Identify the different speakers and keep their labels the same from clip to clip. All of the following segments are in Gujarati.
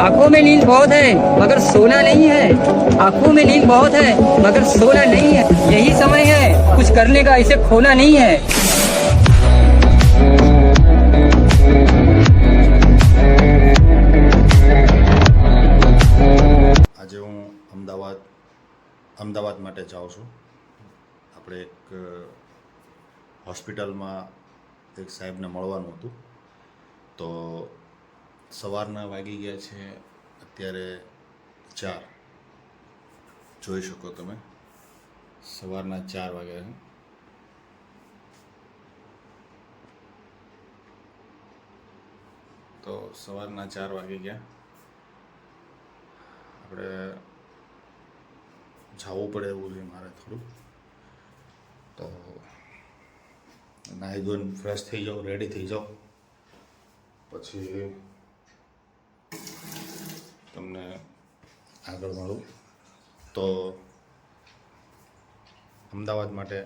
Speaker 1: आंखों में नींद बहुत है मगर सोना नहीं है आंखों में नींद बहुत है मगर सोना नहीं है यही समय है कुछ करने का इसे खोना नहीं है
Speaker 2: આજે હું અમદાવાદ અમદાવાદ માટે જાઉં છું આપણે એક અ, હોસ્પિટલમાં એક સાહેબને મળવાનું હતું તો સવારના વાગી ગયા છે, અત્યારે ચાર. જોઈ શકો તમે. સવારના ચાર વાગ્યા તો સવારના ચાર વાગી ગયા. આપણે જવું પડે એવું છે મારે થોડું. તો નાહી ધોઈને ફ્રેશ થઈ જાઓ રેડી થઈ જાઓ. પછી તમને આગળ મળું. તો અમદાવાદ માટે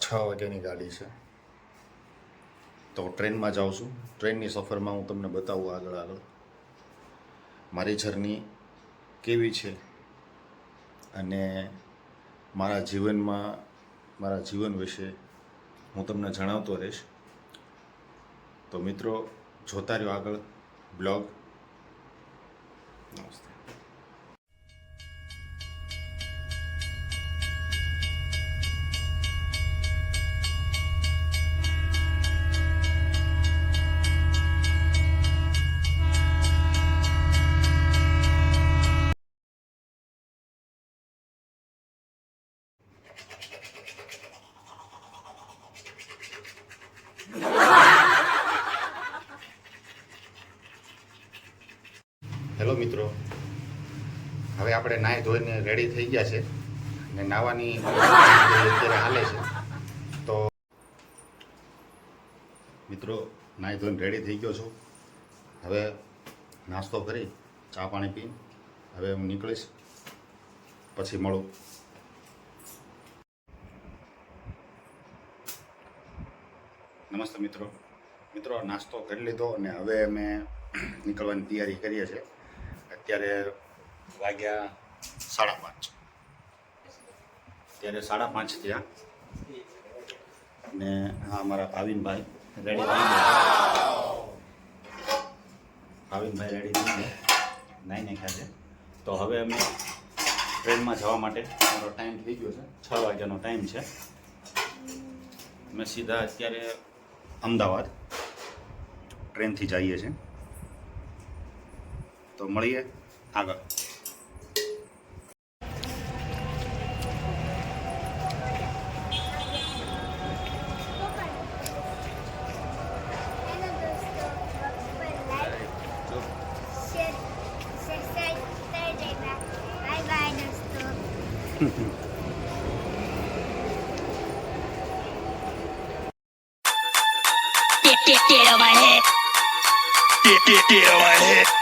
Speaker 2: છ વાગ્યાની ગાડી છે. તો ટ્રેનમાં જાઉં છું. ટ્રેનની સફરમાં હું તમને બતાવું આગળ આગળ. મારી જર્ની કેવી છે અને મારા જીવનમાં, મારા જીવન વિશે હું તમને જણાવતો રહીશ. તો મિત્રો, જોતા રહ્યો આગળ. Blog Namaste. હેલો મિત્રો. હવે આપણે નાહી ધોઈને રેડી થઈ ગયા છે ને નાવાની અત્યારે હાલે છે, તો મિત્રો નાહી ધોઈને રેડી થઈ ગયો છું. હવે નાસ્તો કરી, ચા પાણી પી, હવે હું નીકળીશ. પછી મળું. નમસ્તે મિત્રો. મિત્રો, નાસ્તો કરી લીધો અને હવે અમે નીકળવાની તૈયારી કરીએ છીએ. અત્યારે વાગ્યા સાડા પાંચ. અત્યારે સાડા પાંચ થયા. ને આ અમારા ભાવિનભાઈ રેડી ભાવિનભાઈ રેડી થઈ ગયા. નાઈ નાખ્યા છે. તો હવે અમે ટ્રેનમાં જવા માટે અમારો ટાઈમ થઈ ગયો છે. છ વાગ્યાનો ટાઈમ છે. અમે સીધા અત્યારે અમદાવાદ ટ્રેનથી જઈએ છીએ. તો મળીએ આગળ
Speaker 3: Mm-hmm.
Speaker 4: get, get, get on my head.
Speaker 5: Get, get, get on my head.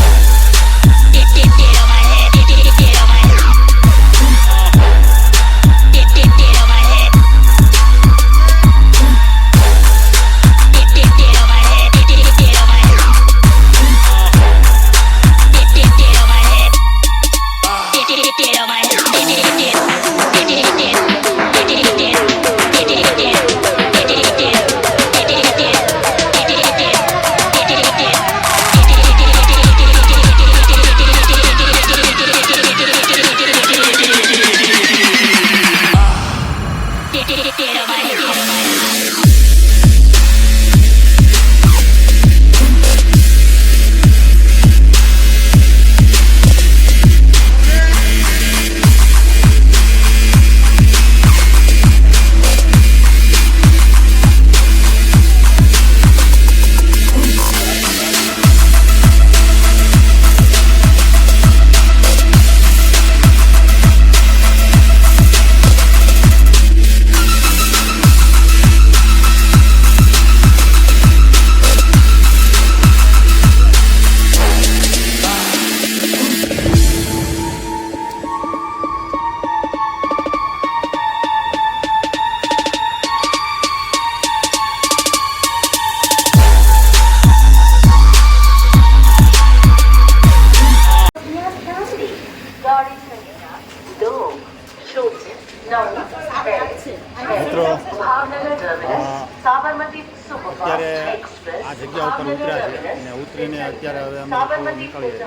Speaker 6: અત્યારે હવે અમે લોકો નીકળીએ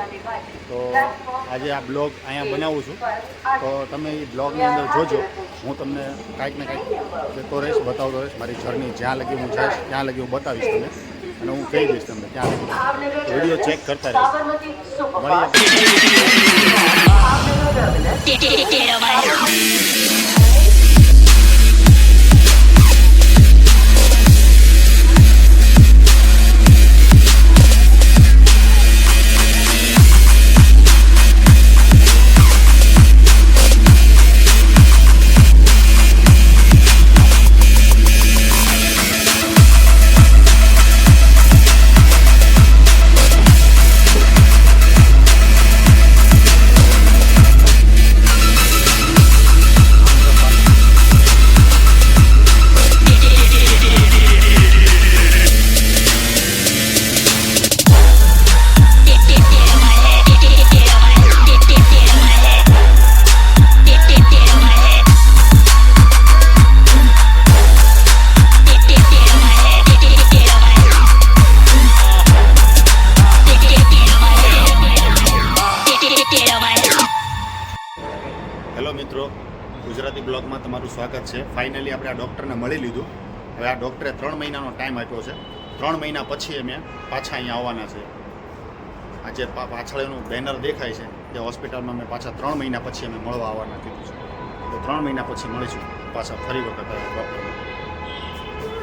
Speaker 6: તો આજે આ બ્લોગ અહીંયા બનાવું છું તો તમે એ બ્લોગની અંદર જોજો હું તમને કાંઈક ને કાંઈક કહેતો રહીશ બતાવતો રહીશ મારી જર્ની જ્યાં લગી હું જઈશ ત્યાં લગી હું બતાવીશ તમને અને હું કહી દઈશ તમને ત્યાં લગી વીડિયો ચેક કરતા રહીશ મળીએ
Speaker 2: હેલો મિત્રો, ગુજરાતી બ્લોગમાં તમારું સ્વાગત છે. ફાઇનલી આપણે આ ડૉક્ટરને મળી લીધું. હવે આ ડૉક્ટરે ત્રણ મહિનાનો ટાઈમ આપ્યો છે. ત્રણ મહિના પછી અમે પાછા અહીંયા આવવાના છે. આ પા- પાછળ એનું બેનર દેખાય છે તે હોસ્પિટલમાં અમે પાછા ત્રણ મહિના પછી અમે મળવા આવવાના કીધું છે. તો ત્રણ મહિના પછી મળીશું પાછા ફરી વખત ડૉક્ટરને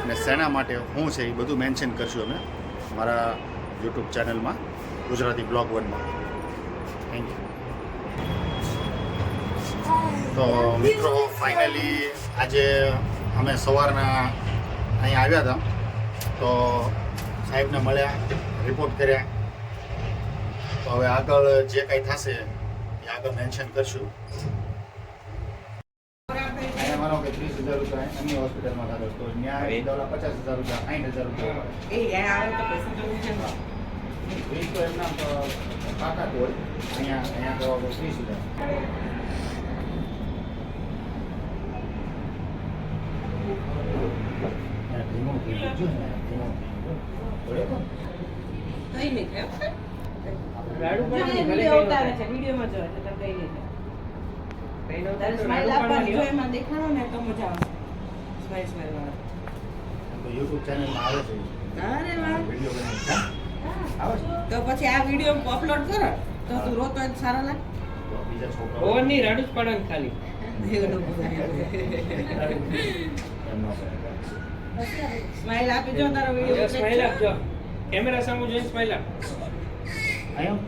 Speaker 2: અને શેના માટે શું છે એ બધું મેન્શન કરશું અમે મારા યુટ્યુબ ચેનલમાં ગુજરાતી બ્લોગ વનમાં. થેન્ક યુ તો મિત્રો ફાઇનલી આજે અમે સવારના અહીંયા આવ્યા હતા. તો સાહેબને મળ્યા રિપોર્ટ કર્યા. તો હવે આગળ જે કાંઈ થશે એ આગળ મેન્શન કરશું. માનો કે ત્રીસ હજાર રૂપિયા અન્ય હોસ્પિટલમાં થતો તો ત્યાં પચાસ હજાર રૂપિયા સાઠ હજાર રૂપિયા ત્રીસ તો એમના તાકાત હોય. અહીંયા અહીંયા તો ત્રીસ હજાર ધીમો ધીમો જો ને ધીમો બરાબર
Speaker 7: કઈ નહીં થાય. જો એ વીડિયો ઉતારે છે, વિડીયોમાં જો એટલે તમને કઈ નહીં થાય. તારે smile આપવાની જો એમાં દેખાડો ને તો મજા આવશે. Smile, smile વાળા.
Speaker 2: તો યુટ્યુબ ચેનલમાં આવે છે
Speaker 7: અરે વાહ.
Speaker 2: વીડિયો બનાવી હા આવે છે
Speaker 7: તો પછી આ વીડિયો અપલોડ કરો તો તું રોતો તો સારા લાગે.
Speaker 2: બીજા છોકરાઓ
Speaker 8: ઓવરની રાડું જ પડે ને ખાલી
Speaker 7: સ્માઈલ આપી જો તારો વિડિયો
Speaker 8: સ્માઈલ આપજો. કેમેરા સામે જોઈને સ્માઈલ આપ.
Speaker 2: અહીંયા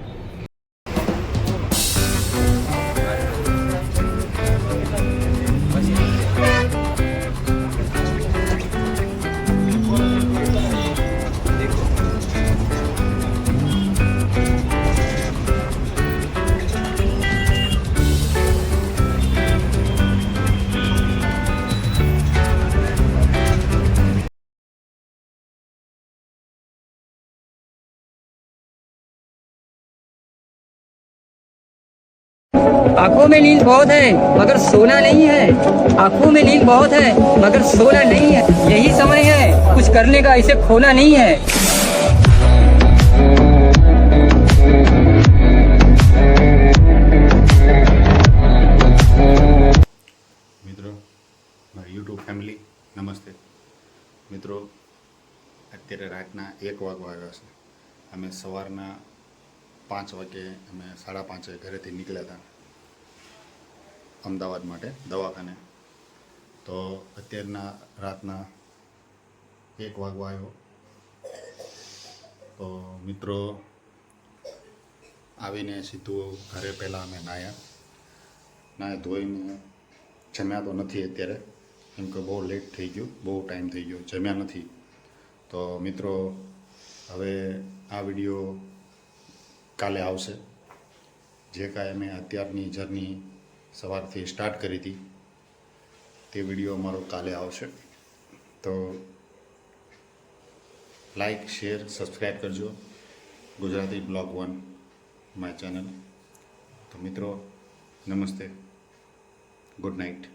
Speaker 1: आंखों में नींद बहुत है मगर सोना नहीं है आंखों में नींद बहुत है मगर सोना नहीं है यही समय है कुछ करने का इसे खोना नहीं है
Speaker 2: મિત્રો મારી યુટ્યુબ ફેમિલી નમસ્તે મિત્રો અત્યારે રાતના એક વાગવા આવ્યા છે અમે સવારના પાંચ વાગે અમે સાડા પાંચે ઘરેથી નીકળ્યા હતા અમદાવાદ માટે, દવાખાને. તો અત્યારના રાતના એક વાગવા આવ્યો. તો મિત્રો આવીને સીધું ઘરે પહેલાં અમે નાહ્યા. ના ધોઈને જમ્યા તો નથી અત્યારે. કેમ કે બહુ લેટ થઈ ગયું, બહુ ટાઈમ થઈ ગયો, જમ્યા નથી. તો મિત્રો, હવે આ વીડિયો કાલે આવશે. જે કાંઈ અમે અત્યારની જર્ની સવારથી સ્ટાર્ટ કરી હતી. તે વીડિયો અમારો કાલે આવશે. તો લાઈક શેર સબસ્ક્રાઈબ કરજો. Gujarati blog one my channel તો મિત્રો, નમસ્તે. Good night